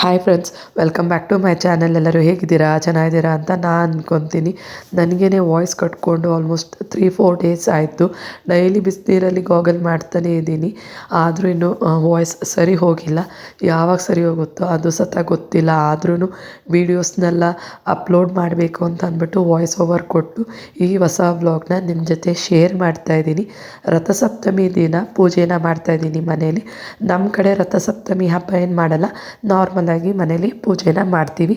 Hi friends welcome back to my channel ಎಲ್ಲರೂ ಹೇಗಿದ್ದೀರಾ? ಚೆನ್ನಾಗಿದ್ದೀರಾ ಅಂತ ನಾನು ಅಂದ್ಕೊತೀನಿ ನನಗೇ ವಾಯ್ಸ್ ಕಟ್ಕೊಂಡು ಆಲ್ಮೋಸ್ಟ್ ತ್ರೀ ಫೋರ್ ಡೇಸ್ ಆಯಿತು. ಡೈಲಿ ಬಿಸಿನೀರಲ್ಲಿ ಗಾಗಲ್ ಮಾಡ್ತಾನೇ ಇದ್ದೀನಿ. ಆದರೂ ಇನ್ನೂ ವಾಯ್ಸ್ ಸರಿ ಹೋಗಿಲ್ಲ. ಯಾವಾಗ ಸರಿ ಹೋಗುತ್ತೋ ಅದು ಸತ ಗೊತ್ತಿಲ್ಲ. ಆದ್ರೂ ವೀಡಿಯೋಸ್ನೆಲ್ಲ ಅಪ್ಲೋಡ್ ಮಾಡಬೇಕು ಅಂತ ಅಂದ್ಬಿಟ್ಟು ವಾಯ್ಸ್ ಓವರ್ ಕೊಟ್ಟು ಈ ಹೊಸ ವ್ಲಾಗ್ನ ನಿಮ್ಮ ಜೊತೆ ಶೇರ್ ಮಾಡ್ತಾ ಇದ್ದೀನಿ. ರಥಸಪ್ತಮಿ ದಿನ ಪೂಜೆನ ಮಾಡ್ತಾ ಇದ್ದೀನಿ ಮನೇಲಿ. ನಮ್ಮ ಕಡೆ ರಥಸಪ್ತಮಿ ಹಬ್ಬ ಏನು ಮಾಡಲ್ಲ? ನಾರ್ಮಲ್ ಆಗಿ ಮನೇಲಿ ಪೂಜೆನ ಮಾಡ್ತೀವಿ.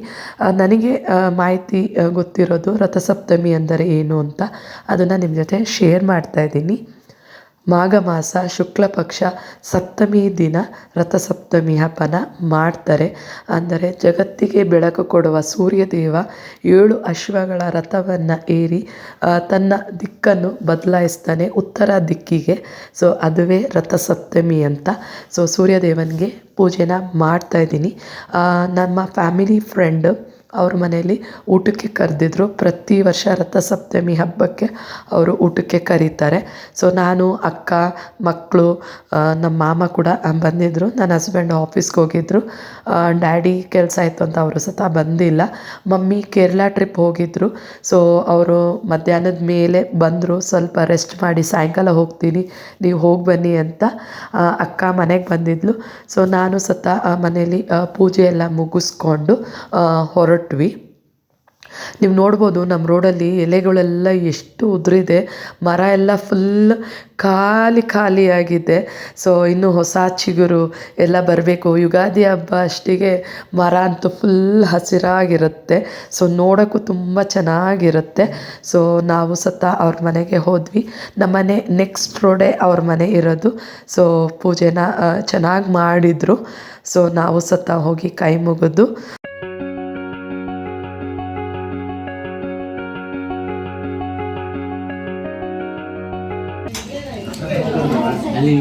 ನನಗೆ ಮಾಹಿತಿ ಗೊತ್ತಿರೋದು ರಥಸಪ್ತಮಿ ಅಂದರೆ ಏನು ಅಂತ ಅದನ್ನು ನಿಮ್ಮ ಜೊತೆ ಶೇರ್ ಮಾಡ್ತಾ ಇದ್ದೀನಿ. ಮಾಘ ಮಾಸ ಶುಕ್ಲ ಪಕ್ಷ ಸಪ್ತಮಿ ದಿನ ರಥಸಪ್ತಮಿ ಹಬ್ಬನ ಮಾಡ್ತಾರೆ. ಅಂದರೆ ಜಗತ್ತಿಗೆ ಬೆಳಕು ಕೊಡುವ ಸೂರ್ಯದೇವ ಏಳು ಅಶ್ವಗಳ ರಥವನ್ನು ಏರಿ ತನ್ನ ದಿಕ್ಕನ್ನು ಬದಲಾಯಿಸ್ತಾನೆ ಉತ್ತರ ದಿಕ್ಕಿಗೆ. ಸೊ, ಅದುವೇ ರಥಸಪ್ತಮಿ ಅಂತ. ಸೊ, ಸೂರ್ಯದೇವನಿಗೆ ಪೂಜೆನ ಮಾಡ್ತಾ ಇದ್ದೀನಿ. ನಮ್ಮ ಫ್ಯಾಮಿಲಿ ಫ್ರೆಂಡ್ ಅವ್ರ ಮನೇಲಿ ಊಟಕ್ಕೆ ಕರೆದಿದ್ರು. ಪ್ರತಿ ವರ್ಷ ರಥಸಪ್ತಮಿ ಹಬ್ಬಕ್ಕೆ ಅವರು ಊಟಕ್ಕೆ ಕರೀತಾರೆ. ಸೊ ನಾನು ಅಕ್ಕ ಮಕ್ಕಳು ನಮ್ಮ ಮಾಮ ಕೂಡ ಬಂದಿದ್ದರು ನನ್ನ ಹಸ್ಬೆಂಡ್ ಆಫೀಸ್ಗೆ ಹೋಗಿದ್ದರು ಡ್ಯಾಡಿ ಕೆಲಸ ಆಯಿತು ಅಂತ ಅವರು ಸತ ಬಂದಿಲ್ಲ. ಮಮ್ಮಿ ಕೇರಳ ಟ್ರಿಪ್ ಹೋಗಿದ್ದರು ಸೊ ಅವರು ಮಧ್ಯಾಹ್ನದ ಮೇಲೆ ಬಂದರು. ಸ್ವಲ್ಪ ರೆಸ್ಟ್ ಮಾಡಿ ಸಾಯಂಕಾಲ ಹೋಗ್ತೀನಿ. ನೀವು ಹೋಗಿ ಬನ್ನಿ ಅಂತ ಅಕ್ಕ ಮನೆಗೆ ಬಂದಿದ್ಲು. ಸೊ ನಾನು ಸತ ಮನೆಯಲ್ಲಿ ಪೂಜೆ ಎಲ್ಲ ಮುಗಿಸ್ಕೊಂಡು ಆ, ಹೊರಟ್ವಿ. ನೀವು ನೋಡ್ಬೋದು ನಮ್ಮ ರೋಡಲ್ಲಿ ಎಲೆಗಳೆಲ್ಲ ಎಷ್ಟು ಉದುರಿದೆ. ಮರ ಎಲ್ಲ ಫುಲ್ ಖಾಲಿ ಖಾಲಿಯಾಗಿದೆ ಸೊ ಇನ್ನು ಹೊಸ ಚಿಗುರು ಎಲ್ಲ ಬರಬೇಕು. ಯುಗಾದಿ ಹಬ್ಬ ಅಷ್ಟಿಗೆ ಮರ ಅಂತೂ ಫುಲ್ ಹಸಿರಾಗಿರುತ್ತೆ. ಸೊ ನೋಡೋಕ್ಕೂ ತುಂಬ ಚೆನ್ನಾಗಿರುತ್ತೆ. ಸೊ ನಾವು ಸತ ಅವ್ರ ಮನೆಗೆ ಹೋದ್ವಿ. ನಮ್ಮನೆ ನೆಕ್ಸ್ಟ್ ರೋಡೇ ಅವ್ರ ಮನೆ ಇರೋದು. ಸೊ ಪೂಜೆನ ಚೆನ್ನಾಗಿ ಮಾಡಿದರು. ಸೊ ನಾವು ಸತ ಹೋಗಿ ಕೈ ಮುಗಿದು ಅಲ್ಲಿ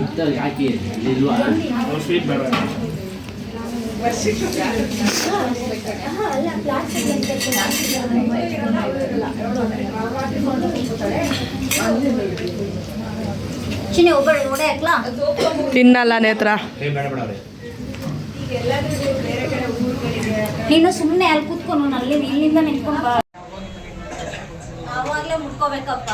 ಚಿನ್ನಿ ಬೇಡ ತಿನ್ನಲ್ಲ ನೇತ್ರ. ನೀನು ಸುಮ್ಮನೆ ಅಲ್ಲಿ ಕೂತ್ಕೊಂಡು ಅಲ್ಲಿ ಇಲ್ಲಿಂದ ನಿಂತ್ಕೊಂಡು ಬಾ. ಆವಾಗಲೇ ಮುಟ್ಕೋಬೇಕಪ್ಪ.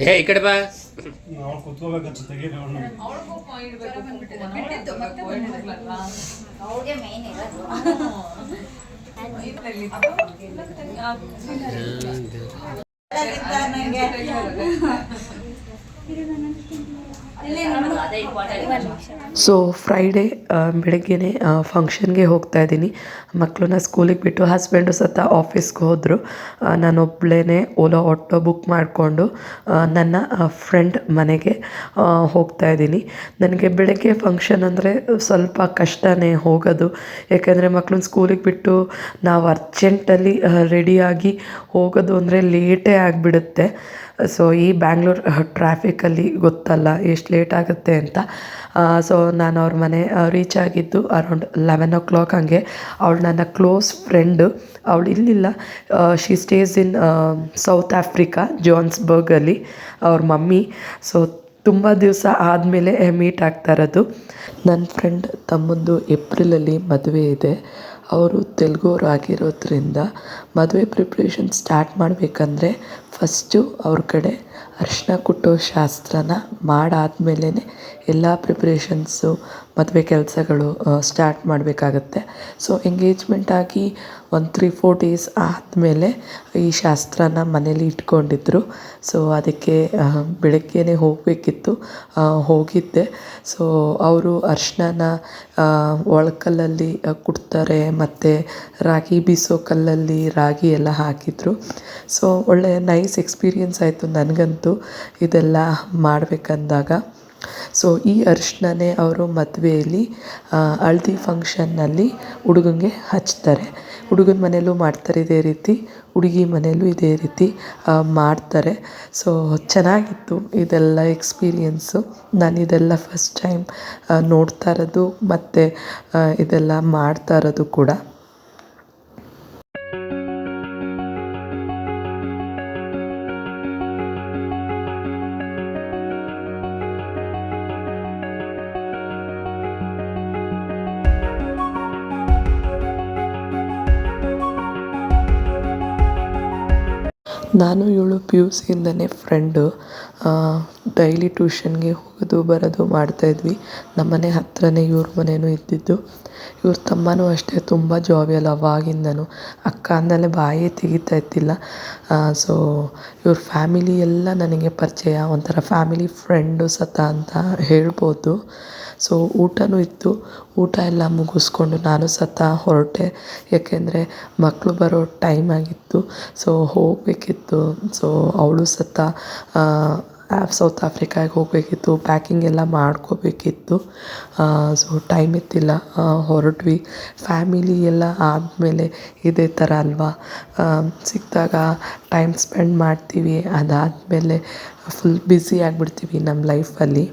ಏ ಈ ಕಡೆ ಬಾ. ಅವಳು ಕುತ್ಕೋಬೇಕಂತ ಜೊತೆಗೆ ಅವ್ರಿಗೆ ಮೇನ್ ಇರೋದು. ಸೊ ಫ್ರೈಡೇ ಬೆಳಗ್ಗೆನೇ ಫಂಕ್ಷನ್ಗೆ ಹೋಗ್ತಾ ಇದ್ದೀನಿ. ಮಕ್ಕಳನ್ನ ಸ್ಕೂಲಿಗೆ ಬಿಟ್ಟು ಹಸ್ಬೆಂಡು ಸತ ಆಫೀಸ್ಗೆ ಹೋದರು. ನಾನೊಬ್ಬಳೇ ಓಲೋ ಆಟೋ ಬುಕ್ ಮಾಡಿಕೊಂಡು ನನ್ನ ಫ್ರೆಂಡ್ ಮನೆಗೆ ಹೋಗ್ತಾ ಇದ್ದೀನಿ. ನನಗೆ ಬೆಳಗ್ಗೆ ಫಂಕ್ಷನ್ ಅಂದರೆ ಸ್ವಲ್ಪ ಕಷ್ಟನೇ ಹೋಗೋದು. ಯಾಕೆಂದರೆ ಮಕ್ಕಳನ್ನ ಸ್ಕೂಲಿಗೆ ಬಿಟ್ಟು ನಾವು ಅರ್ಜೆಂಟಲ್ಲಿ ರೆಡಿಯಾಗಿ ಹೋಗೋದು ಅಂದರೆ ಲೇಟೇ ಆಗಿಬಿಡುತ್ತೆ. ಸೊ ಈ ಬ್ಯಾಂಗ್ಳೂರ್ ಟ್ರಾಫಿಕಲ್ಲಿ ಗೊತ್ತಲ್ಲ, ಎಷ್ಟು ಲೇಟ್ ಆಗುತ್ತೆ ಅಂತ. ಸೊ ನಾನು ಅವ್ರ ಮನೆ ರೀಚ್ ಆಗಿದ್ದು ಅರೌಂಡ್ ಲೆವೆನ್ ಓ ಕ್ಲಾಕ್ ಹಂಗೆ. ಅವಳು ನನ್ನ ಕ್ಲೋಸ್ ಫ್ರೆಂಡು ಅವಳು ಇಲ್ಲಿಲ್ಲ. She stays in South Africa ಜೋನ್ಸ್ಬರ್ಗಲ್ಲಿ ಅವ್ರ ಮಮ್ಮಿ. ಸೊ ತುಂಬ ದಿವಸ ಆದಮೇಲೆ ಮೀಟ್ ಆಗ್ತಾ ಇರೋದು. ನನ್ನ ಫ್ರೆಂಡ್ ತಮ್ಮಂದು ಏಪ್ರಿಲಲ್ಲಿ ಮದುವೆ ಇದೆ. ಅವರು ತೆಲುಗು ಆಗಿರೋದ್ರಿಂದ ಮದುವೆ ಪ್ರಿಪ್ರೇಷನ್ ಸ್ಟಾರ್ಟ್ ಮಾಡಬೇಕಂದ್ರೆ ಫಸ್ಟು ಅವ್ರ ಕಡೆ ಅರಿಶಿನ ಕುಟ್ಟೋ ಶಾಸ್ತ್ರನ ಮಾಡಾದ್ಮೇಲೆ ಎಲ್ಲ ಪ್ರಿಪ್ರೇಷನ್ಸು ಮದುವೆ ಕೆಲಸಗಳು ಸ್ಟಾರ್ಟ್ ಮಾಡಬೇಕಾಗತ್ತೆ. ಸೊ ಎಂಗೇಜ್ಮೆಂಟ್ ಆಗಿ ಒಂದು ತ್ರೀ ಫೋರ್ ಡೇಸ್ ಆದಮೇಲೆ ಈ ಶಾಸ್ತ್ರನ ಮನೇಲಿ ಇಟ್ಕೊಂಡಿದ್ರು. ಸೊ ಅದಕ್ಕೆ ಬೆಳಗ್ಗೆನೇ ಹೋಗಬೇಕಿತ್ತು. ಹೋಗಿದ್ದೆ. ಸೊ ಅವರು ಅರಿಶಿನ ಒಳಕಲ್ಲಲ್ಲಿ ಕುಡ್ತಾರೆ. ಮತ್ತು ರಾಗಿ ಬೀಸೋ ಕಲ್ಲಲ್ಲಿ ರಾಗಿ ಎಲ್ಲ ಹಾಕಿದರು. ಸೊ ಒಳ್ಳೆ ನೈಸ್ ಎಕ್ಸ್ಪೀರಿಯನ್ಸ್ ಆಯಿತು ನನಗಂತೂ. ಇದೆಲ್ಲ ಮಾಡಬೇಕಂದಾಗ. ಸೊ ಈ ಅರಿಶಿಣನೇ ಅವರು ಮದುವೆಯಲ್ಲಿ ಹಳ್ದಿ ಫಂಕ್ಷನ್ನಲ್ಲಿ ಹುಡುಗನಿಗೆ ಹಚ್ತಾರೆ. ಹುಡುಗನ ಮನೆಯಲ್ಲೂ ಮಾಡ್ತಾರೆ ಇದೇ ರೀತಿ, ಹುಡುಗಿ ಮನೆಯಲ್ಲೂ ಇದೇ ರೀತಿ ಮಾಡ್ತಾರೆ. ಸೊ ಚೆನ್ನಾಗಿತ್ತು ಇದೆಲ್ಲ ಎಕ್ಸ್ಪೀರಿಯೆನ್ಸು ನಾನು ಇದೆಲ್ಲ ಫಸ್ಟ್ ಟೈಮ್ ನೋಡ್ತಾ ಇರೋದು, ಮತ್ತು ಇದೆಲ್ಲ ಮಾಡ್ತಾ ಇರೋದು ಕೂಡ. ನಾನು ಇವಳು ಪಿ ಯು ಸಿಯಿಂದಲೇ ಫ್ರೆಂಡು ಡೈಲಿ ಟ್ಯೂಷನ್ಗೆ ಹೋಗೋದು, ಬರೋದು ಮಾಡ್ತಾಯಿದ್ವಿ ನಮ್ಮ ಮನೆ ಹತ್ತಿರನೇ ಇವ್ರ ಮನೆಯೂ ಇದ್ದಿದ್ದು. ಇವ್ರ ತಮ್ಮನೂ ಅಷ್ಟೇ ತುಂಬ ಜಾವಿಯಲ್ ಅವಾಗಿಂದನೂ. ಅಕ್ಕ ಅಂದಮೇಲೆ ಬಾಯೇ ತೆಗಿತಾ ಇದ್ದಿಲ್ಲ. ಸೊ ಇವ್ರ ಫ್ಯಾಮಿಲಿ ಎಲ್ಲ ನನಗೆ ಪರಿಚಯ. ಒಂಥರ ಫ್ಯಾಮಿಲಿ ಫ್ರೆಂಡು ಸತ ಅಂತ ಹೇಳ್ಬೋದು. ಸೊ ಊಟನೂ ಇತ್ತು. ಊಟ ಎಲ್ಲ ಮುಗಿಸ್ಕೊಂಡು ನಾನು ಸತ ಹೊರಟೆ. ಯಾಕೆಂದರೆ ಮಕ್ಕಳು ಬರೋ ಟೈಮ್ ಆಗಿತ್ತು. ಸೊ ಹೋಗಬೇಕಿತ್ತು. ಸೊ ಅವಳು ಸತ ಸೌತ್ ಆಫ್ರಿಕಾಗೆ ಹೋಗಬೇಕಿತ್ತು ಪ್ಯಾಕಿಂಗ್ ಎಲ್ಲ ಮಾಡ್ಕೋಬೇಕಿತ್ತು. ಸೊ ಟೈಮ್ ಇತ್ತಿಲ್ಲ ಹೊರಟ್ವಿ. ಫ್ಯಾಮಿಲಿ ಎಲ್ಲ ಆದಮೇಲೆ ಇದೇ ಥರ ಅಲ್ವಾ? ಸಿಕ್ಕಿದಾಗ ಟೈಮ್ ಸ್ಪೆಂಡ್ ಮಾಡ್ತೀವಿ. ಅದಾದಮೇಲೆ ಫುಲ್ ಬ್ಯುಸಿ ಆಗಿಬಿಡ್ತೀವಿ ನಮ್ಮ ಲೈಫಲ್ಲಿ